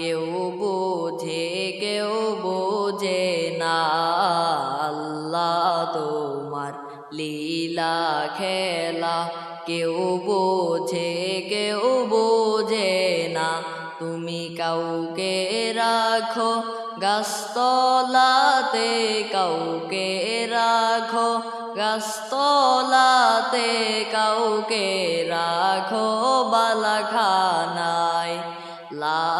কেউ বোঝে কেউ বোঝে না। আল্লাহ তোমার লীলা খেলা। কেউ বোঝে কেউ বোঝে না। তুমি কাউকে রাখো, গাছতলাতে কাউকে রাখো, গাছতলাতে কাউকে রাখো বালাখানায়। লা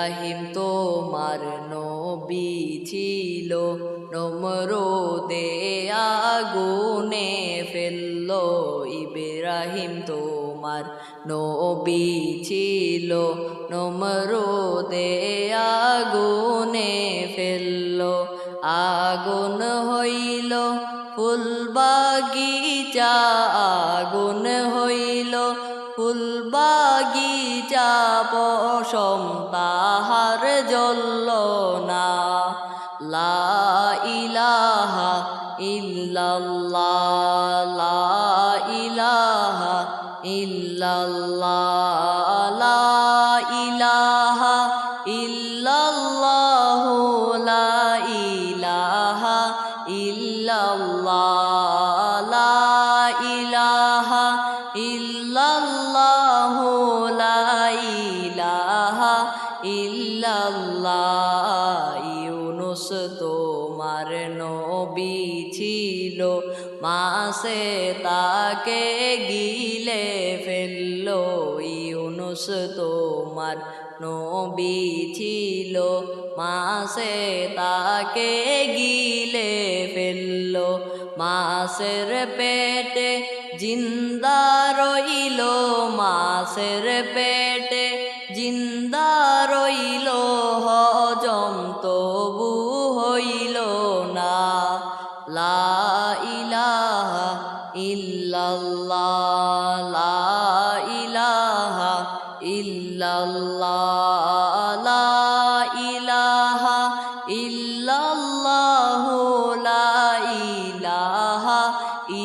ইব্রাহিম তোমার নবী ছিল। নমরোদে আগুনে ফেলল ইব্রাহিম তোমার নবী ছিল। নমরোদে আগুনে ফেলল, আগুন হইল ফুল বাগিচা আগুন হইল ফুল বাগিচা পশম তাহার জ্বলল না লা ইলাহা ইল্লাল্লাহ লা ইলাহা ইল্লাল্লাহ। ইল্লাল্লাহ ইউনুস তোমার নবী ছিল। মাসে তাকে গিলে ফেলল ইউনুস তোমার নবী ছিল। মাসে তাকে গিলে ফেলল, মাসের পেটে জিন্দা রইল, মাসের পেটে জিন্দা ইলাহা ইল্লাল্লাহ, লা ইলাহা ইল্লাল্লাহ, লা ইলাহা ইল্লাল্লাহ, লা ইলাহা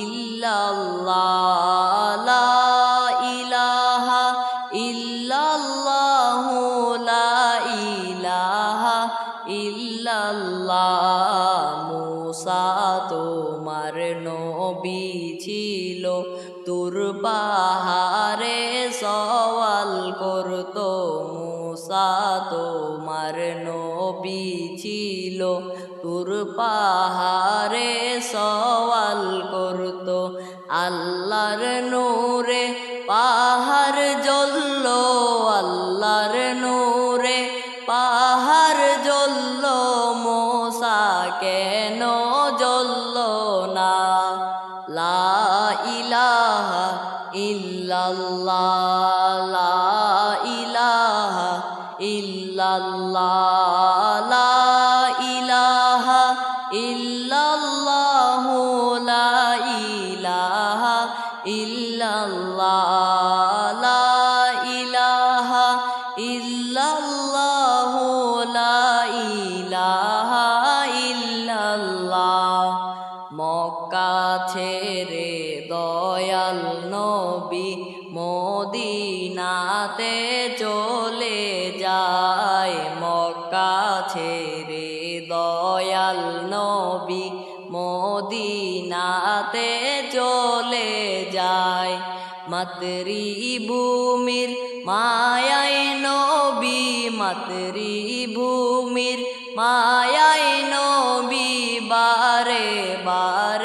ইল্লাল্লাহ, লা ইলাহা ইল্লাল্লাহ, লা ইলাহা ইল্লাল্লাহ। মুসা তোমার নবী ছিল। তোর পাহাড়ে সওয়াল করতো মুসা, তোমার নবী ছিল। তোর পাহাড়ে সওয়াল করতো আল্লাহর নূরে পাহাড় ইল্লাল্লাহ, লা ইলাহা ইল্লাল্লাহ, লা ইলাহা ইল্লাল্লাহ, লা ইলাহা ইল্লাল্লাহ, লা ইলাহা ইল্লাল্লাহ, লা ইলাহা ইল্লাল্লাহ। ছেড়ে মদিনাতে চলে যায় মক্কা ছেড়ে দয়াল নবী মদিনাতে চলে যায়। মাতরি ভূমির মায়ায় নবী মাতরি ভূমির মায়ায় নবী বারে বারে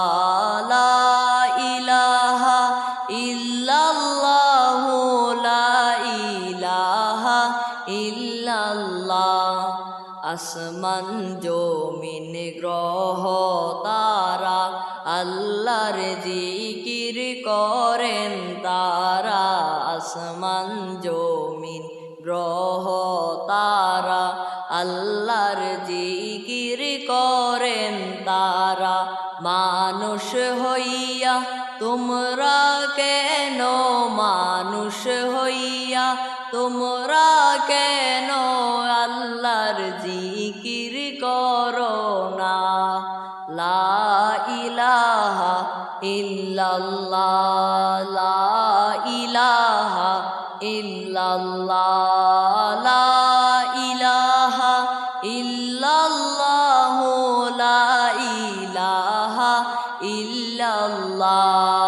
আসমান জমিন গ্রহ তারা আল্লাহর জিকির করেন তারা। আসমান জমিন গ্রহ মানুষ হইয়া তোমরা কেন আল্লাহর জিকির করো না? লা ইলাহা ইল্লাল্লাহ, লা ইলাহা ইল্লাল্লাহ, লা ইলাহা ইল্লাল্লাহ, লা ইলাহা ইল্লাল্লাহ।